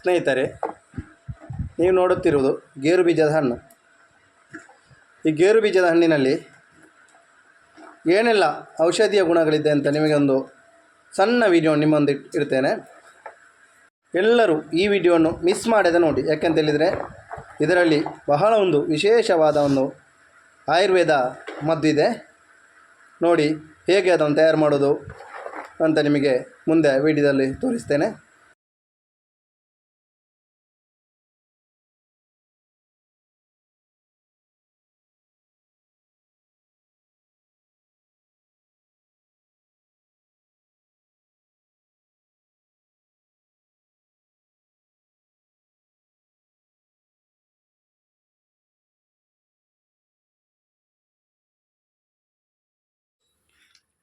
ಸ್ನೇಹಿತರೆ, ನೀವು ನೋಡುತ್ತಿರುವುದು ಗೇರು ಬೀಜದ ಹಣ್ಣು. ಈ ಗೇರು ಬೀಜದ ಹಣ್ಣಿನಲ್ಲಿ ಏನೆಲ್ಲ ಔಷಧೀಯ ಗುಣಗಳಿದೆ ಅಂತ ನಿಮಗೆ ಒಂದು ಸಣ್ಣ ವಿಡಿಯೋ ನಿಮ್ಮೊಂದು ಇಡ್ತೇನೆ. ಎಲ್ಲರೂ ಈ ವಿಡಿಯೋವನ್ನು ಮಿಸ್ ಮಾಡದೆ ನೋಡಿ. ಯಾಕೆಂತ ಹೇಳಿದರೆ ಇದರಲ್ಲಿ ಬಹಳ ಒಂದು ವಿಶೇಷವಾದ ಒಂದು ಆಯುರ್ವೇದ ಮದ್ದಿದೆ. ನೋಡಿ, ಹೇಗೆ ಅದನ್ನು ತಯಾರು ಮಾಡೋದು ಅಂತ ನಿಮಗೆ ಮುಂದೆ ವಿಡಿಯೋದಲ್ಲಿ ತೋರಿಸ್ತೇನೆ.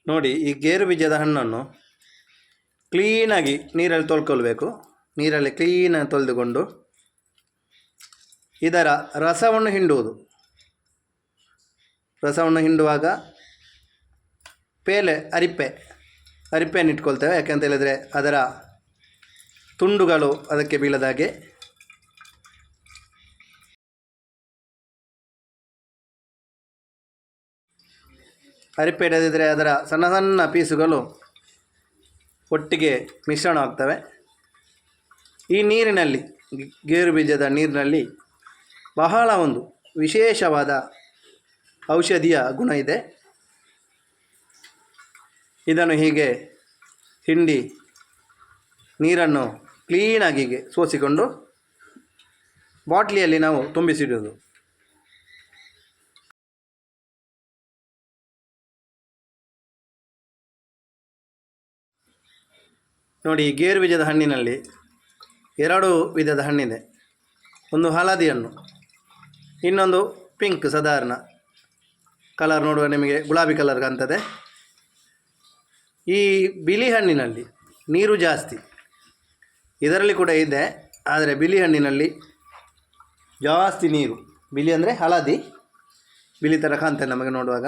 ನೋಡಿ, ಈ ಗೇರು ಬೀಜದ ಹಣ್ಣನ್ನು ಕ್ಲೀನಾಗಿ ನೀರಲ್ಲಿ ತೊಳ್ಕೊಳ್ಬೇಕು. ನೀರಲ್ಲಿ ಕ್ಲೀನಾಗಿ ತೊಳೆದುಕೊಂಡು ಇದರ ರಸವನ್ನು ಹಿಂಡುವುದು. ರಸವನ್ನು ಹಿಂಡುವಾಗ ಪೇಲೆ ಅರಿಪ್ಪೆ ಅರಿಪ್ಪೆಯನ್ನು ಇಟ್ಕೊಳ್ತೇವೆ. ಯಾಕೆಂತ ಹೇಳಿದರೆ ಅದರ ತುಂಡುಗಳು ಅದಕ್ಕೆ ಬೀಳದಾಗೆ ಅರಿಪ್ಪೆ ಹಿಡಿದಿದ್ದರೆ ಅದರ ಸಣ್ಣ ಸಣ್ಣ ಪೀಸುಗಳು ಒಟ್ಟಿಗೆ ಮಿಶ್ರಣ ಆಗ್ತವೆ. ಈ ನೀರಿನಲ್ಲಿ, ಗೇರು ಬೀಜದ ನೀರಿನಲ್ಲಿ ಬಹಳ ಒಂದು ವಿಶೇಷವಾದ ಔಷಧಿಯ ಗುಣ ಇದೆ. ಇದನ್ನು ಹೀಗೆ ಹಿಂಡಿ ನೀರನ್ನು ಕ್ಲೀನಾಗಿ ಸೋಸಿಕೊಂಡು ಬಾಟ್ಲಿಯಲ್ಲಿ ನಾವು ತುಂಬಿಸಿಡುವುದು. ನೋಡಿ ಗೇರು ಬೀಜದ ಹಣ್ಣಿನಲ್ಲಿ ಎರಡು ವಿಧದ ಹಣ್ಣಿದೆ. ಒಂದು ಹಳದಿ ಹಣ್ಣು, ಇನ್ನೊಂದು ಪಿಂಕ್ ಸಾಧಾರಣ ಕಲರ್ ನೋಡುವ ನಿಮಗೆ ಗುಲಾಬಿ ಕಲರ್ ಕಾಣ್ತದೆ. ಈ ಬಿಳಿ ಹಣ್ಣಿನಲ್ಲಿ ನೀರು ಜಾಸ್ತಿ ಇದರಲ್ಲಿ ಕೂಡ ಇದೆ, ಆದರೆ ಬಿಳಿ ಹಣ್ಣಿನಲ್ಲಿ ಜಾಸ್ತಿ ನೀರು, ಬಿಳಿ ಅಂದರೆ ಹಳದಿ, ಬಿಳಿ ಥರ ಕಾಣ್ತದೆ ನಮಗೆ ನೋಡುವಾಗ.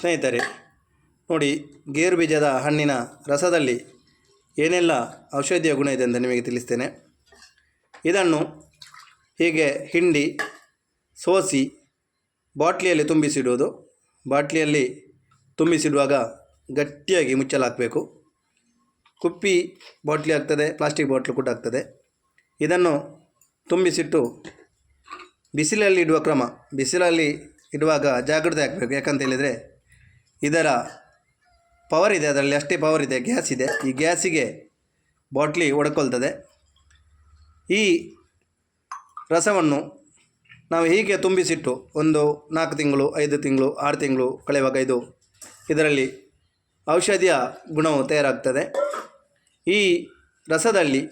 ಸ್ನೇಹಿತರೆ, ನೋಡಿ, ಗೇರು ಬೀಜದ ಹಣ್ಣಿನ ರಸದಲ್ಲಿ ಏನೆಲ್ಲ ಔಷಧೀಯ ಗುಣ ಇದೆ ಅಂತ ನಿಮಗೆ ತಿಳಿಸ್ತೇನೆ. ಇದನ್ನು ಹೀಗೆ ಹಿಂಡಿ, ಸೋಸಿ, ಬಾಟ್ಲಿಯಲ್ಲಿ ತುಂಬಿಸಿಡುವುದು. ಬಾಟ್ಲಿಯಲ್ಲಿ ತುಂಬಿಸಿಡುವಾಗ ಗಟ್ಟಿಯಾಗಿ ಮುಚ್ಚಲಾಕಬೇಕು. ಕುಪ್ಪಿ ಬಾಟ್ಲಿ ಆಗ್ತದೆ, ಪ್ಲಾಸ್ಟಿಕ್ ಬಾಟ್ಲು ಕೂಡ ಆಗ್ತದೆ. ಇದನ್ನು ತುಂಬಿಸಿಟ್ಟು ಬಿಸಿಲಲ್ಲಿ ಇಡುವ ಕ್ರಮ. ಬಿಸಿಲಲ್ಲಿ ಇಡುವಾಗ ಜಾಗ್ರತೆ ಆಗಬೇಕು. ಯಾಕಂತ ಹೇಳಿದರೆ ಇದರ ಪವರ್ ಇದೆ, ಅದರಲ್ಲಿ ಅಷ್ಟೇ ಪವರ್ ಇದೆ ಗ್ಯಾಸ್ ಇದೆ. ಈ ಗ್ಯಾಸಿಗೆ ಬಾಟ್ಲಿ ಒಡ್ಕೊಳ್ತದೆ ಈ ರಸವನ್ನು ನಾವು ಹೀಗೆ ತುಂಬಿಸಿಟ್ಟು ಒಂದು ನಾಲ್ಕು ತಿಂಗಳು, ಐದು ತಿಂಗಳು, ಆರು ತಿಂಗಳು, ಕಳೆಯುವಾಗ ಇದು ಇದರಲ್ಲಿ ಔಷಧಿಯ ಗುಣವು ತಯಾರಾಗ್ತದೆ. ಈ ರಸದಲ್ಲಿ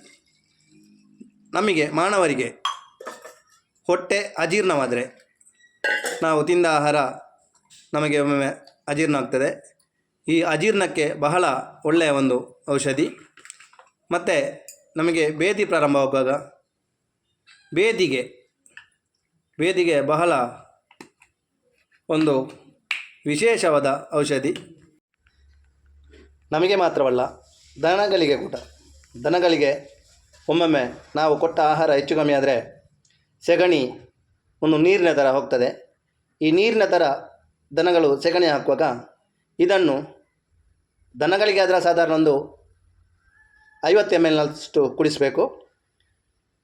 ನಮಗೆ ಮಾನವರಿಗೆ ಹೊಟ್ಟೆ ಅಜೀರ್ಣವಾದರೆ ನಾವು ತಿಂದ ಆಹಾರ ನಮಗೆ ಒಮ್ಮೊಮ್ಮೆ ಅಜೀರ್ಣ ಆಗ್ತದೆ ಈ ಅಜೀರ್ಣಕ್ಕೆ ಬಹಳ ಒಳ್ಳೆಯ ಒಂದು ಔಷಧಿ. ಮತ್ತು ನಮಗೆ ಬೇದಿ ಪ್ರಾರಂಭವಾಗುವಾಗ ಬೇದಿಗೆ ಬೇದಿಗೆ ಬಹಳ ಒಂದು ವಿಶೇಷವಾದ ಔಷಧಿ. ನಮಗೆ ಮಾತ್ರವಲ್ಲ, ದನಗಳಿಗೆ ಕೂಡ. ದನಗಳಿಗೆ ಒಮ್ಮೊಮ್ಮೆ ನಾವು ಕೊಟ್ಟ ಆಹಾರ ಹೆಚ್ಚು ಕಮ್ಮಿ ಆದರೆ ಸೆಗಣಿ ಒಂದು ನೀರಿನ ಥರ ಹೋಗ್ತದೆ. ಈ ನೀರಿನ ಥರ ದನಗಳು ಸೆಗಣಿ ಹಾಕುವಾಗ ಇದನ್ನು ದನಗಳಿಗೆ ಅದರ ಸಾಧಾರಣ ಒಂದು ಐವತ್ತು ಎಂ ಎಲ್ನಷ್ಟು ಕುಡಿಸಬೇಕು.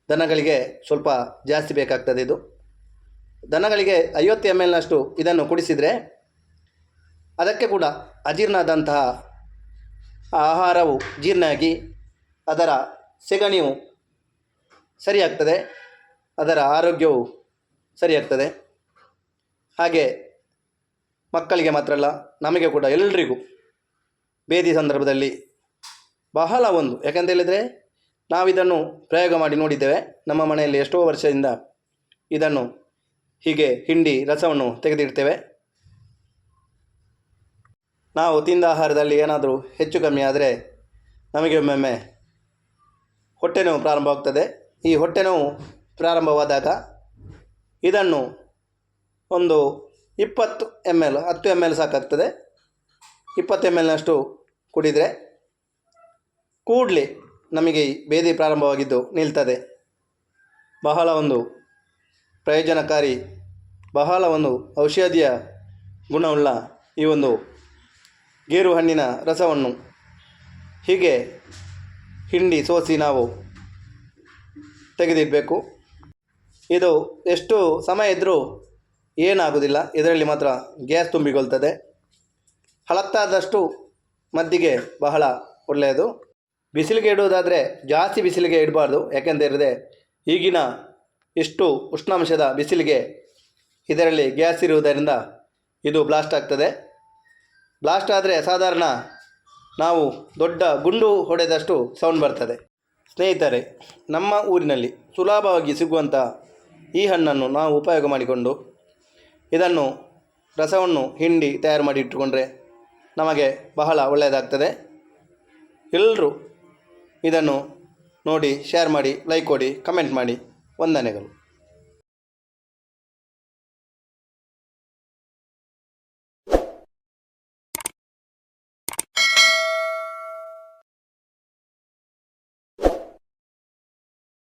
ದನಗಳಿಗೆ ಸ್ವಲ್ಪ ಜಾಸ್ತಿ ಬೇಕಾಗ್ತದೆ ಇದು. ದನಗಳಿಗೆ ಐವತ್ತು ಎಂ ಎಲ್ನಷ್ಟು ಇದನ್ನು ಕುಡಿಸಿದರೆ ಅದಕ್ಕೆ ಕೂಡ ಅಜೀರ್ಣ ಆದಂತಹ ಆಹಾರವು ಜೀರ್ಣ ಆಗಿ ಅದರ ಸೆಗಣಿಯು ಸರಿಯಾಗ್ತದೆ, ಅದರ ಆರೋಗ್ಯವು ಸರಿಯಾಗ್ತದೆ. ಹಾಗೆ ಮಕ್ಕಳಿಗೆ ಮಾತ್ರ ಅಲ್ಲ, ನಮಗೆ ಕೂಡ ಎಲ್ರಿಗೂ ಬೇದಿ ಸಂದರ್ಭದಲ್ಲಿ ಬಹಳ ಒಂದು. ಯಾಕಂತ ಹೇಳಿದರೆ, ನಾವಿದನ್ನು ಪ್ರಯೋಗ ಮಾಡಿ ನೋಡಿದ್ದೇವೆ. ನಮ್ಮ ಮನೆಯಲ್ಲಿ ಎಷ್ಟೋ ವರ್ಷದಿಂದ ಇದನ್ನು ಹೀಗೆ ಹಿಂಡಿ ರಸವನ್ನು ತೆಗೆದಿಡ್ತೇವೆ. ನಾವು ತಿಂದ ಆಹಾರದಲ್ಲಿ ಏನಾದರೂ ಹೆಚ್ಚು ಕಮ್ಮಿ ಆದರೆ ನಮಗೆ ಒಮ್ಮೊಮ್ಮೆ ಹೊಟ್ಟೆ ನೋವು ಪ್ರಾರಂಭವಾಗ್ತದೆ ಈ ಹೊಟ್ಟೆ ನೋವು ಪ್ರಾರಂಭವಾದಾಗ ಇದನ್ನು ಒಂದು ಇಪ್ಪತ್ತು ಎಂ ಎಲ್ ಹತ್ತು ಎಂ ಎಲ್ ಸಾಕಾಗ್ತದೆ. ಇಪ್ಪತ್ತು ಎಂ ಎಲ್ನಷ್ಟು ಕುಡಿದರೆ ಕೂಡಲೇ ನಮಗೆ ಬೇದಿ ಪ್ರಾರಂಭವಾಗಿದ್ದು ನಿಲ್ತದೆ. ಬಹಳ ಒಂದು ಪ್ರಯೋಜನಕಾರಿ, ಬಹಳ ಒಂದು ಔಷಧಿಯ ಗುಣವುಳ್ಳ ಈ ಒಂದು ಗೇರು ಹಣ್ಣಿನ ರಸವನ್ನು ಹೀಗೆ ಹಿಂಡಿ ಸೋಸಿ ನಾವು ತೆಗೆದಿಡಬೇಕು. ಇದು ಎಷ್ಟು ಸಮಯ ಇದ್ದರೂ ಏನಾಗೋದಿಲ್ಲ ಇದರಲ್ಲಿ ಮಾತ್ರ ಗ್ಯಾಸ್ ತುಂಬಿಕೊಳ್ತದೆ ಹಳತ್ತಾದಷ್ಟು ಮದ್ದಿಗೆ ಬಹಳ ಒಳ್ಳೆಯದು. ಬಿಸಿಲಿಗೆ ಇಡುವುದಾದರೆ ಜಾಸ್ತಿ ಬಿಸಿಲಿಗೆ ಇಡಬಾರ್ದು. ಯಾಕೆಂದರೆ ಈಗಿನ ಇಷ್ಟು ಉಷ್ಣಾಂಶದ ಬಿಸಿಲಿಗೆ ಇದರಲ್ಲಿ ಗ್ಯಾಸ್ ಇರುವುದರಿಂದ ಇದು ಬ್ಲಾಸ್ಟ್ ಆಗ್ತದೆ. ಬ್ಲಾಸ್ಟ್ ಆದರೆ ಸಾಧಾರಣ ನಾವು ದೊಡ್ಡ ಗುಂಡು ಹೊಡೆದಷ್ಟು ಸೌಂಡ್ ಬರ್ತದೆ. ಸ್ನೇಹಿತರೆ, ನಮ್ಮ ಊರಿನಲ್ಲಿ ಸುಲಭವಾಗಿ ಸಿಗುವಂಥ ಈ ಹಣ್ಣನ್ನು ನಾವು ಉಪಯೋಗ ಮಾಡಿಕೊಂಡು ಇದನ್ನು ರಸವನ್ನು, ಹಿಂಡಿ ತಯಾರು ಮಾಡಿ ಇಟ್ಟುಕೊಂಡ್ರೆ ನಮಗೆ ಬಹಳ ಒಳ್ಳೆಯದಾಗ್ತದೆ. ಎಲ್ಲರೂ ಇದನ್ನು ನೋಡಿ ಶೇರ್ ಮಾಡಿ ಲೈಕ್ ಕೊಡಿ ಕಮೆಂಟ್ ಮಾಡಿ. ವಂದನೆಗಳು.